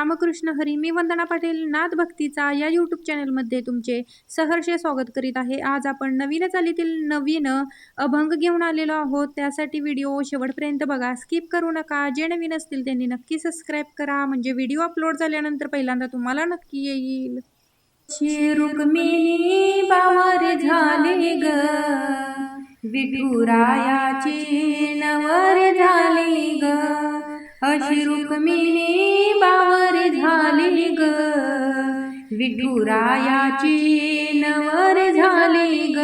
रामकृष्ण हरी मी वंदना पाटील नाथ भक्तीचा या यूट्यूब चॅनलमध्ये तुमचे सहर्ष स्वागत करीत आहे. आज आपण नवीन चालीतील नवीन अभंग घेऊन आलेलो आहोत. त्यासाठी व्हिडिओ शेवटपर्यंत बघा. स्किप करू नका. जे नवीन असतील त्यांनी नक्की सबस्क्राईब करा. म्हणजे व्हिडिओ अपलोड झाल्यानंतर पहिल्यांदा तुम्हाला नक्की येईल. रुक्मिणी बावर झाले ग. विठुरायाची नवर झाली ग. अशी रुक्मिणी विठुरायाची नवर झाली ग.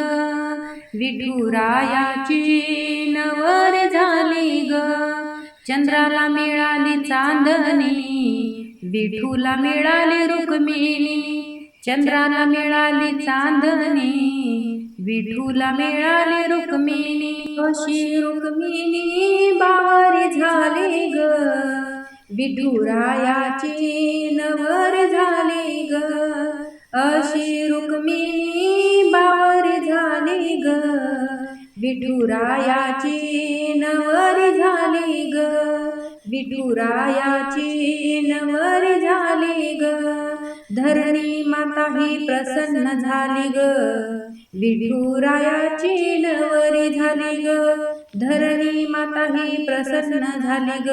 विठुरायाची नवर झाली ग. चंद्राला मिळाली चांदणी विठूला मिळाली रुक्मिणी. चंद्राला मिळाली चांदणी विठूला मिळाली रुक्मिणी. अशी रुक्मिणी? बावरी झाली ग. विठुरायाची नवर झाली ग. अशी रुक्मिणी बावर झाली ग. विठुरायाची नवर झाली ग. विठुरायाची नवर झाली ग. धरणी माता ही प्रसन्न झाली ग. विठुरायाची नवरी झाली ग. धरणी माता ही प्रसन्न झाली ग.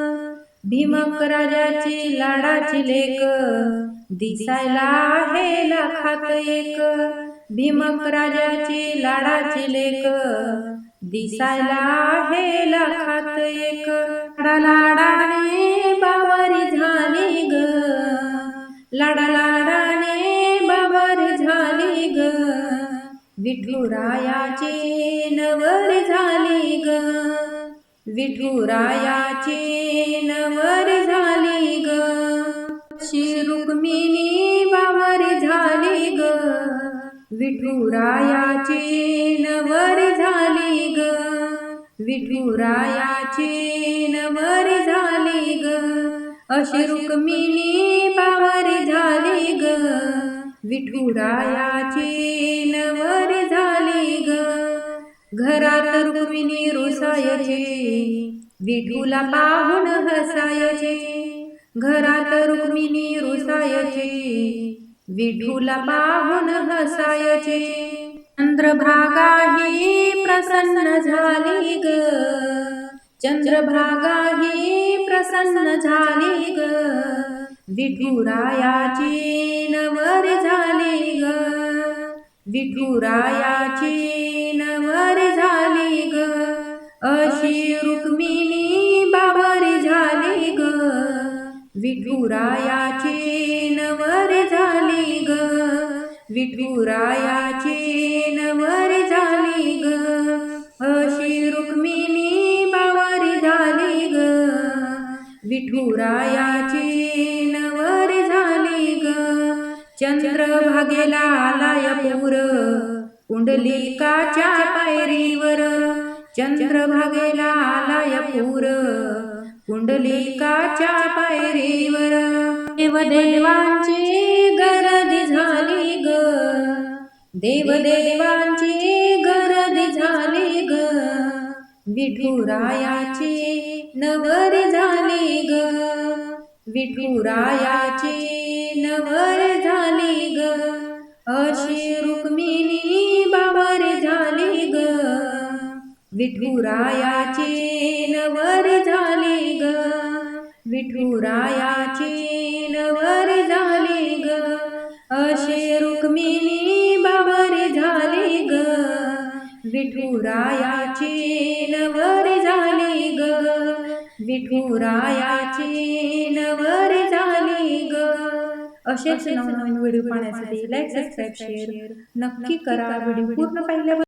भीमक राजाची लाडाची लेक. दिसायला आहे लाखात एक. भीमक राजाची लाडाची लेक. दिसायला आहे लाखात एक. लाडाने बावारी झाली ग. लाडा लाडाने बावारी झाली ग. विठुरायाची नवर झाली ग. विठुरायाची विठुरायाचे नवर झाली ग. विठुरायाचे नवर झाली ग. अशी रुक्मिणी पावर झाली ग. विठुरायाचे नवर झाली ग. घरात रुक्मिणी रुसायचे विठूला पाहून हसायचे. घरात रुक्मिणी रुसायचे विठूला पाहून हसायचे. चंद्रभागा ही प्रसन्न झाली ग. चंद्रभागा ही प्रसन्न झाली ग. विठुरायाची नवर झाली ग. विठुरायाची नवर झाली ग. अशी रुक्मिणी बाबर झाली ग. विठुरायाची विठुरायाची नवर झाली ग. अशी रुक्मिणी बावरी झाली ग. विठुरायाची नवर झाली ग. चंद्रभागेला आलाय पूर. कुंडलिकाच्या पायरीवर चंद्रभागेला आलाय पूर. कुंडलिकाच्या पायरीवर. देवदेवांची गरज झाली ग. देवदेवांची गरज झाली ग. विठुरायाची नवर झाली ग. विठुरायाची विठुरायाचे नवर झाले ग. विठुरायाचे नवर झाले ग. असे रुक्मिणी बाबर झाले ग. विठुरायाचे नवर झाले ग. विठुरायाचे नवर झाले ग. असेच नवनवीन व्हिडिओ पाहण्यासाठी लाईक सबस्क्राईब शेअर नक्की करा. व्हिडिओ पूर्ण पाहिल्यावर